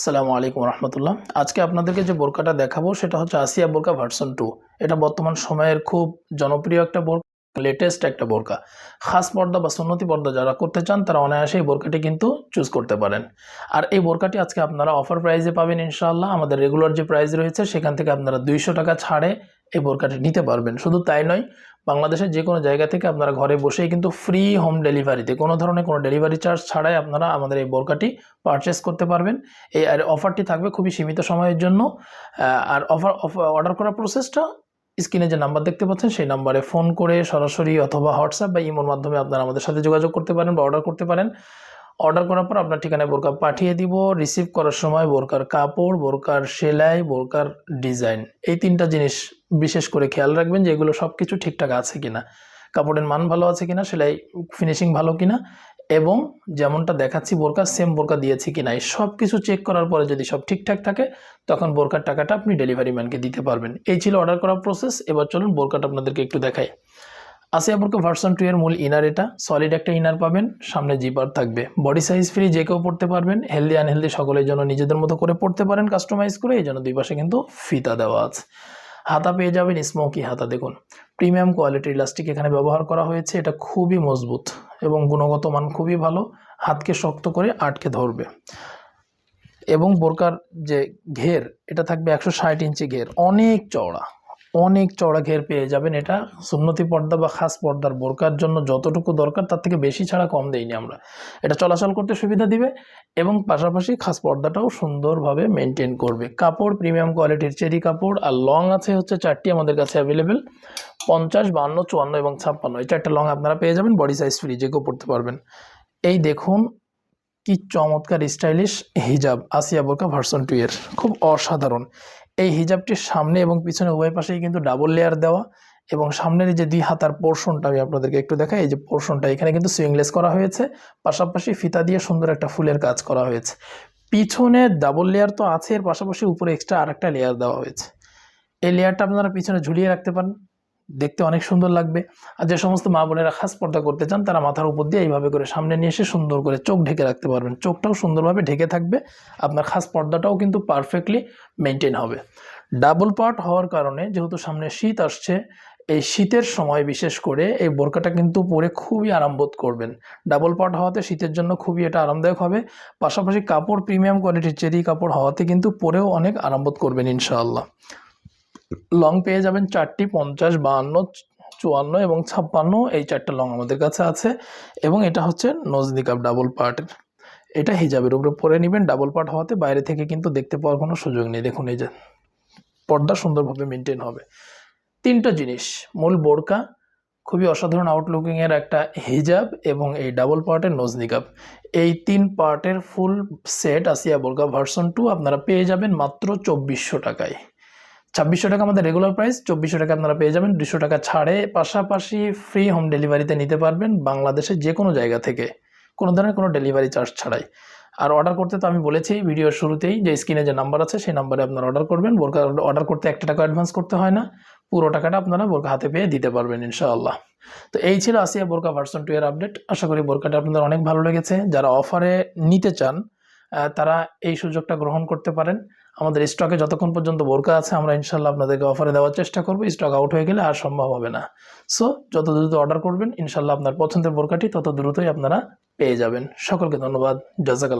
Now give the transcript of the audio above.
আসসালামু আলাইকুম রহমতুল্লাহ। আজকে আপনাদেরকে যে বোরকাটা দেখাবো, সেটা হচ্ছে আসিয়া বোরকা ভার্সন টু এটা বর্তমান সময়ের খুব জনপ্রিয় একটা বোরকা। লেটেস্ট একটা বোরকা। খাস পর্দা বা সুন্নতি পর্দা যারা করতে চান, তারা অনায়াসে এই বোরকাটি কিন্তু চুজ করতে পারেন। আর এই বোরকাটি আজকে আপনারা অফার প্রাইজে পাবেন ইনশাআল্লাহ। আমাদের রেগুলার যে প্রাইস রয়েছে, সেখান থেকে আপনারা দুইশো টাকা ছাড়ে এই বোরকাটি নিতে পারবেন। শুধু তাই নয়, বাংলাদেশের যে কোনো জায়গা থেকে আপনারা ঘরে বসেই কিন্তু ফ্রি হোম ডেলিভারিতে কোনো ধরনের কোনো ডেলিভারি চার্জ ছাড়াই আপনারা আমাদের এই বোরকাটি পারচেস করতে পারবেন। এই আর অফারটি থাকবে খুবই সীমিত সময়ের জন্য। আর অফার অর্ডার করার প্রসেসটা স্ক্রিনে যে নাম্বার দেখতে পাচ্ছেন, সেই নাম্বারে ফোন করে সরাসরি অথবা হোয়াটসঅ্যাপ বা ইমোর মাধ্যমে আপনারা আমাদের সাথে যোগাযোগ করতে পারেন বা অর্ডার করতে পারেন। অর্ডার করার পর আপনার ঠিকানায় বোরকা পাঠিয়ে দিব। রিসিভ করার সময় বোরকার কাপড়, বোরকার সেলাই, বোরকার ডিজাইন, এই তিনটা জিনিস বিশেষ করে খেয়াল রাখবেন যে এগুলো সব কিছু ঠিকঠাক আছে কিনা। কাপড়ের মান ভালো আছে কিনা, সেলাই, ফিনিশিং ভালো কিনা এবং যেমনটা দেখাচ্ছি, বোরকা সেম বোরকা দিয়েছি কিনা, এই সব কিছু চেক করার পরে যদি সব ঠিকঠাক থাকে, তখন বোরকার টাকাটা আপনি ডেলিভারি ম্যানকে দিতে পারবেন। এই ছিল অর্ডার করার প্রসেস এবার চলুন বোরকাটা আপনাদেরকে একটু দেখাই। আসিয়া বোরকা ভার্সন টু এর মূল ইনার এটা সলিড একটা ইনার পাবেন, সামনে জিপার থাকবে। বডি সাইজ ফ্রি যে কেউ পড়তে পারবেন হেলদি আনহেলদি সকলের জন্য নিজেদের মতো করে পড়তে পারেন কাস্টমাইজ করে, এই জন্য দুই পাশে কিন্তু ফিতা দেওয়া আছে। হাতা পেয়ে যাবেন স্মোকি হাতা, দেখুন। প্রিমিয়াম কোয়ালিটির ইলাস্টিক এখানে ব্যবহার করা হয়েছে, এটা খুবই মজবুত। এবং গুণগত মান খুবই ভালো, হাতকে শক্ত করে আটকে ধরবে। এবং বোরকার যে ঘের, এটা থাকবে একশো ষাট ইঞ্চি ঘের। অনেক চওড়া অনেক চওড়া ঘের পেয়ে যাবেন এটা। সুন্নতি পর্দা বা খাস পর্দার বোরকার জন্য যতটুকু দরকার, তার থেকে বেশি ছাড়া কম দেইনি আমরা। এটা চলাচল করতে সুবিধা দিবে এবং পাশাপাশি খাস পর্দাটাও সুন্দরভাবে মেনটেন করবে। কাপড় প্রিমিয়াম কোয়ালিটির চেরি কাপড় আর লং আছে হচ্ছে চারটি আমাদের কাছে অ্যাভেলেবেল পঞ্চাশ, বান্ন, চুয়ান্ন এবং ছাপ্পান্ন। এই চারটা লং আপনারা পেয়ে যাবেন বডি সাইজ ফ্রি যে কেউ পড়তে পারবেন। এই দেখুন, কি চমৎকার স্টাইলিশ হিজাব আসিয়া বোরকা ভার্সন টু এর। খুব অসাধারণ। এই হিজাবটির সামনে এবং পিছনে উভয় পাশেই কিন্তু ডাবল লেয়ার দেওয়া এবং সামনের যে দুই হাতার পোর্শনটা আমি আপনাদেরকে একটু দেখাই, এই যে পোর্শনটা এখানে কিন্তু সুইংলেস করা হয়েছে। পাশাপাশি ফিতা দিয়ে সুন্দর একটা ফুলের কাজ করা হয়েছে। পিছনে ডাবল লেয়ার তো আছে, এর পাশাপাশি উপরে এক্সট্রা আরেকটা লেয়ার দেওয়া হয়েছে। এই লেয়ারটা আপনারা পিছনে ঝুলিয়ে রাখতে পারেন। দেখতে অনেক সুন্দর লাগবে। আর যে সমস্ত মা বোনেরা খাস পর্দা করতে চান, তারা মাথার উপর দিয়ে এইভাবে করে সামনে নিয়ে এসে সুন্দর করে চোখ ঢেকে রাখতে পারবেন। চোখটাও সুন্দরভাবে ঢেকে থাকবে। আপনার খাস পর্দাটাও কিন্তু পারফেক্টলি মেনটেন হবে। ডাবল পার্ট হওয়ার কারণে যেহেতু সামনে শীত আসছে, এই শীতের সময় বিশেষ করে এই বোরকাটা কিন্তু পরে খুবই আরাম বোধ করবেন। ডাবল পার্ট হওয়াতে শীতের জন্য খুবই এটা আরামদায়ক হবে। পাশাপাশি কাপড় প্রিমিয়াম কোয়ালিটির চেরি কাপড় হওয়াতে কিন্তু পরেও অনেক আরাম বোধ করবেন ইনশাআল্লাহ। লং পেয়ে যাবেন চারটি পঞ্চাশ, বাহান্ন, চুয়ান্ন এবং ছাপ্পান্ন। এই চারটা লং আমাদের কাছে আছে এবং এটা হচ্ছে নজদি কাপ ডাবল পার্টের এটা হিজাবের উপরে পরে নেবেন। ডাবল পার্ট হওয়াতে বাইরে থেকে কিন্তু দেখতে পাওয়ার কোনো সুযোগ নেই। দেখুন এই যে পর্দা সুন্দরভাবে মেনটেন হবে। তিনটা জিনিস, মূল বোরকা, খুবই অসাধারণ আউটলুকিংয়ের একটা হিজাব এবং এই ডাবল পার্টের নজনি কাপ এই তিন পার্টের ফুল সেট আসিয়া বোরকা ভার্সন টু আপনারা পেয়ে যাবেন মাত্র চব্বিশশো টাকায়। ছাব্বিশশো টাকা আমাদের রেগুলার প্রাইস চব্বিশশো টাকা আপনারা পেয়ে যাবেন। দুশো টাকা ছাড়ে পাশাপাশি ফ্রি হোম ডেলিভারিতে নিতে পারবেন বাংলাদেশের যে কোনো জায়গা থেকে। কোনো ধরনের কোনো ডেলিভারি চার্জ ছাড়াই। আর অর্ডার করতে তো আমি বলেছি ভিডিওর শুরুতেই, যে স্ক্রিনে যে নাম্বার আছে, সেই নাম্বারে আপনারা অর্ডার করবেন। বোরকা অর্ডার করতে একটা টাকা অ্যাডভান্স করতে হয় না। পুরো টাকাটা আপনারা বোরকা হাতে পেয়ে দিতে পারবেন ইনশাআল্লাহ। তো এই ছিল আসিয়া বোরকা ভার্সন টু এর আপডেট আশা করি বোরকাটা আপনাদের অনেক ভালো লেগেছে। যারা অফারে নিতে চান তারা এই সুযোগটা গ্রহণ করতে পারেন। আমাদের স্টকে যতক্ষণ পর্যন্ত বোরকা আছে, আমরা ইনশাল্লাহ আপনাদেরকে অফারে দেওয়ার চেষ্টা করব। স্টক আউট হয়ে গেলে আর সম্ভব হবে না। সো যত দ্রুত অর্ডার করবেন ইনশাল্লাহ আপনার পছন্দের বোরকাটি তত দ্রুতই আপনারা পেয়ে যাবেন। সকলকে ধন্যবাদ। জাজাকাল